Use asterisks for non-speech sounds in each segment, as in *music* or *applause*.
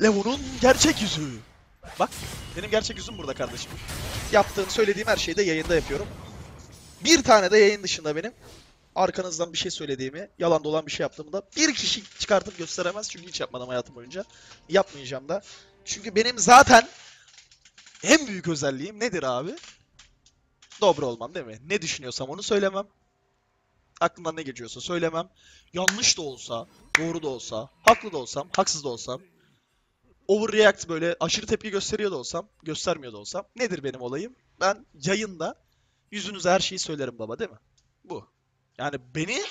Levo'nun gerçek yüzü. Bak benim gerçek yüzüm burada kardeşim. Yaptığım söylediğim her şeyi de yayında yapıyorum. Bir tane de yayın dışında benim arkanızdan bir şey söylediğimi, yalan dolan bir şey yaptığımı da bir kişi çıkartıp gösteremez. Çünkü hiç yapmadım hayatım boyunca. Yapmayacağım da. Çünkü benim zaten en büyük özelliğim nedir abi? Dobra olmam değil mi? Ne düşünüyorsam onu söylemem. Aklımdan ne geçiyorsa söylemem. Yanlış da olsa, doğru da olsa, haklı da olsam, haksız da olsam, overreact böyle aşırı tepki gösteriyor da olsam, göstermiyor da olsam nedir benim olayım? Ben yayında yüzünüze her şeyi söylerim baba değil mi? Bu. Yani beni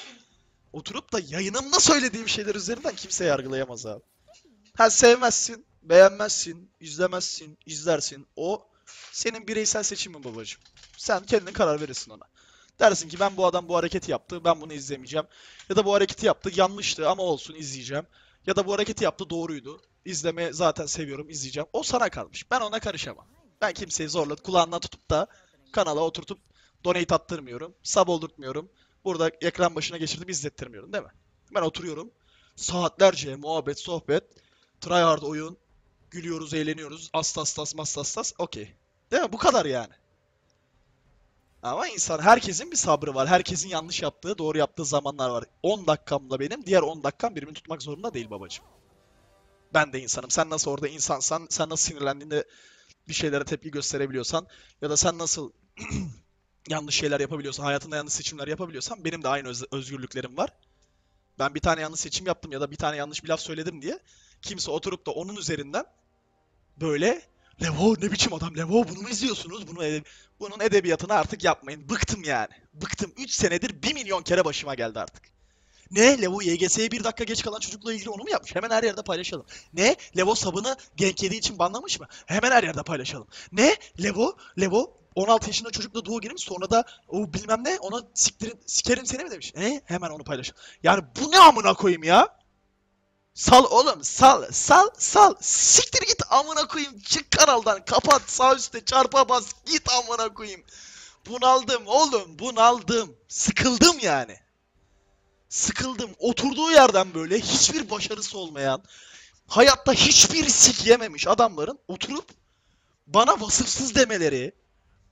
oturup da yayınımda söylediğim şeyler üzerinden kimse yargılayamaz abi. Ha sevmezsin, beğenmezsin, izlemezsin, izlersin. O senin bireysel seçimin babacığım. Sen kendin karar verirsin ona. Dersin ki ben bu adam bu hareketi yaptı, ben bunu izlemeyeceğim. Ya da bu hareketi yaptı, yanlıştı ama olsun izleyeceğim. Ya da bu hareketi yaptı, doğruydu. İzleme zaten seviyorum, izleyeceğim. O sana kalmış. Ben ona karışamam. Ben kimseyi zorla kulağından tutup da kanala oturtup donate attırmıyorum. Sub oldurtmuyorum. Burada ekran başına geçirdim izlettirmiyorum değil mi? Ben oturuyorum. Saatlerce muhabbet, sohbet, tryhard oyun, gülüyoruz, eğleniyoruz. Astas, mastastas, okey. Değil mi? Bu kadar yani. Ama insan herkesin bir sabrı var. Herkesin yanlış yaptığı, doğru yaptığı zamanlar var. 10 dakikamla benim, diğer 10 dakikam birbirini tutmak zorunda değil babacığım. Ben de insanım. Sen nasıl orada insansan, sen nasıl sinirlendiğinde bir şeylere tepki gösterebiliyorsan ya da sen nasıl *clears throat* yanlış şeyler yapabiliyorsan, hayatında yanlış seçimler yapabiliyorsan benim de aynı öz- özgürlüklerim var. Ben bir tane yanlış seçim yaptım ya da bir tane yanlış bir laf söyledim diye kimse oturup da onun üzerinden böyle Levo ne biçim adam Levo bunu mu izliyorsunuz? Bunu ede- bunun edebiyatını artık yapmayın. Bıktım yani. Bıktım. 3 senedir 1 milyon kere başıma geldi artık. Ne? Levo YGS'ye bir dakika geç kalan çocukla ilgili onu mu yapmış? Hemen her yerde paylaşalım. Ne? Levo sabını genk yediği için banlamış mı? Hemen her yerde paylaşalım. Ne? Levo, Levo 16 yaşında çocukla duo girmiş sonra da o bilmem ne ona siktirin, sikerim seni mi demiş. Ne? Hemen onu paylaşalım. Yani bu ne amına koyayım ya? Sal oğlum sal sal sal siktir git amına koyayım çık kanaldan kapat sağ üstte çarpa bas git amına koyayım. Bunaldım oğlum bunaldım sıkıldım yani. Sıkıldım oturduğu yerden böyle hiçbir başarısı olmayan hayatta hiçbir sik yememiş adamların oturup bana vasıfsız demeleri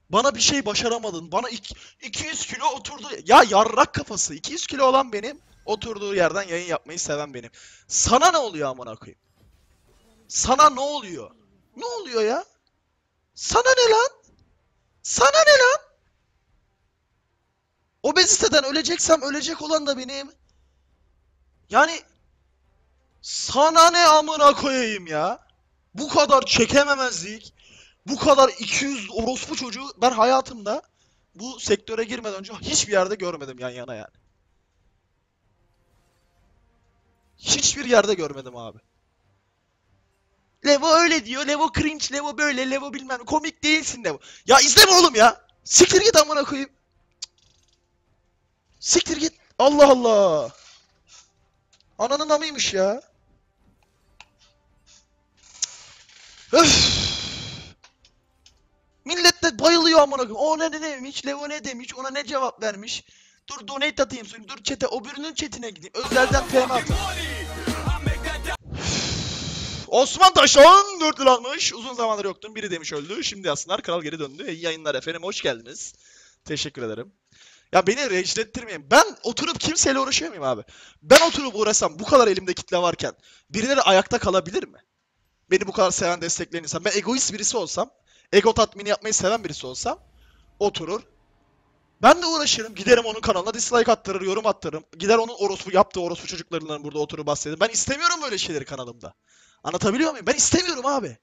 bana bir şey başaramadın bana ik- 200 kilo oturdu ya yarrak kafası 200 kilo olan benim oturduğu yerden yayın yapmayı seven benim. Sana ne oluyor amına koyayım? Sana ne oluyor? Ne oluyor ya? Sana ne lan? Sana ne lan? Obeziteden öleceksem ölecek olan da benim. Yani sana ne amına koyayım ya? Bu kadar çekememezlik, bu kadar 200 orospu çocuğu ben hayatımda bu sektöre girmeden önce hiçbir yerde görmedim yan yana yani. Hiçbir yerde görmedim abi. Levo öyle diyor. Levo cringe. Levo böyle. Levo bilmem. Komik değilsin Levo. Ya izleme oğlum ya. Siktir git amına koyayım. Siktir git. Allah Allah. Ananın amıymış ya. Öf. Millet de bayılıyor amına koyayım. O ne demiş? Levo ne demiş? Ona ne cevap vermiş? Dur donate atayım sonra. Dur chat'e. Öbürünün chat'ine gideyim. Özelden PM atayım. Osman Taşan 4 lira almış. Uzun zamandır yoktun. Biri demiş öldü. Şimdi yazsınlar. Kral geri döndü. İyi yayınlar efendim. Hoş geldiniz. Teşekkür ederim. Ya beni rencide Ben oturup kimseyle uğraşıyor muyum abi? Ben oturup uğraşsam bu kadar elimde kitle varken birileri ayakta kalabilir mi? Beni bu kadar seven, destekleyen insan. Ben egoist birisi olsam, ego tatmini yapmayı seven birisi olsam oturur. Ben de uğraşırım. Giderim onun kanalına dislike attırır, yorum attırırım. Gider onun orospu yaptığı orospu çocuklarından burada oturup bahsederim. Ben istemiyorum böyle şeyleri kanalımda. Anlatabiliyor muyum? Ben istemiyorum abi.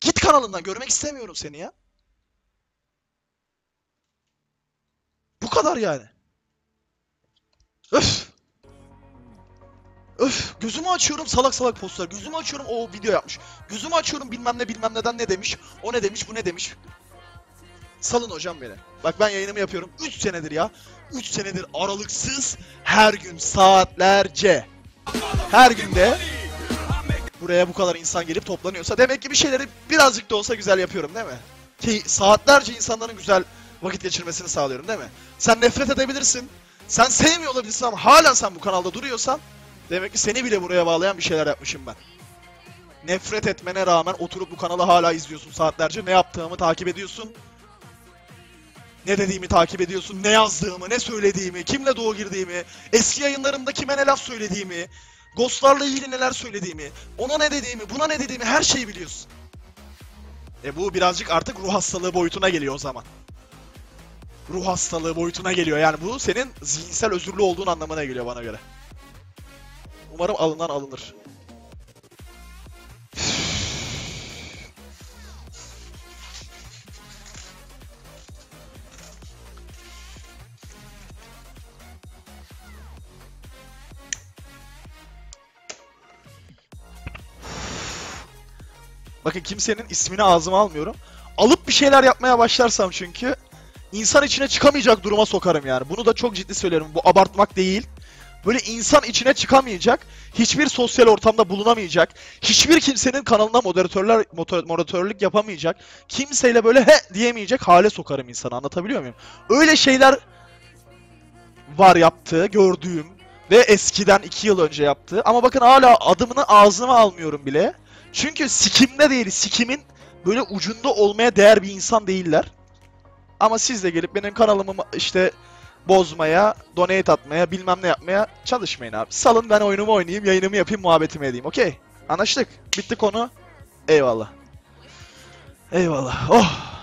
Git kanalından görmek istemiyorum seni ya. Kadar yani. Öf. Öf. Gözümü açıyorum salak salak postlar. Gözümü açıyorum o video yapmış. Gözümü açıyorum bilmem ne bilmem neden ne demiş. O ne demiş bu ne demiş. Salın hocam beni. Bak ben yayınımı yapıyorum 3 senedir ya. 3 senedir aralıksız her gün saatlerce. Her günde buraya bu kadar insan gelip toplanıyorsa demek ki bir şeyleri birazcık da olsa güzel yapıyorum değil mi? Ki saatlerce insanların güzel vakit geçirmesini sağlıyorum değil mi? Sen nefret edebilirsin. Sen sevmiyor olabilirsin ama hala sen bu kanalda duruyorsan demek ki seni bile buraya bağlayan bir şeyler yapmışım ben. Nefret etmene rağmen oturup bu kanalı hala izliyorsun saatlerce. Ne yaptığımı takip ediyorsun. Ne dediğimi takip ediyorsun. Ne yazdığımı, ne söylediğimi, kimle doğu girdiğimi, eski yayınlarımda kime ne laf söylediğimi, Ghostlarla ilgili neler söylediğimi, ona ne dediğimi, buna ne dediğimi her şeyi biliyorsun. E bu birazcık artık ruh hastalığı boyutuna geliyor o zaman. Ruh hastalığı boyutuna geliyor. Yani bu senin zihinsel özürlü olduğun anlamına geliyor bana göre. Umarım alınan alınır. Bakın kimsenin ismini ağzıma almıyorum. Alıp bir şeyler yapmaya başlarsam çünkü insan içine çıkamayacak duruma sokarım yani. Bunu da çok ciddi söylüyorum. Bu abartmak değil. Böyle insan içine çıkamayacak, hiçbir sosyal ortamda bulunamayacak, hiçbir kimsenin kanalına moderatörler moderatörlük yapamayacak, kimseyle böyle he diyemeyecek hale sokarım insanı. Anlatabiliyor muyum? Öyle şeyler var yaptığı, gördüğüm ve eskiden iki yıl önce yaptığı. Ama bakın hala adımını ağzıma almıyorum bile. Çünkü sikimde değil, sikimin böyle ucunda olmaya değer bir insan değiller. Ama siz de gelip benim kanalımı işte bozmaya, donate atmaya, bilmem ne yapmaya çalışmayın abi. Salın ben oyunumu oynayayım, yayınımı yapayım, muhabbetimi edeyim. Okey? Anlaştık. Bitti konu. Eyvallah. Eyvallah. Oh.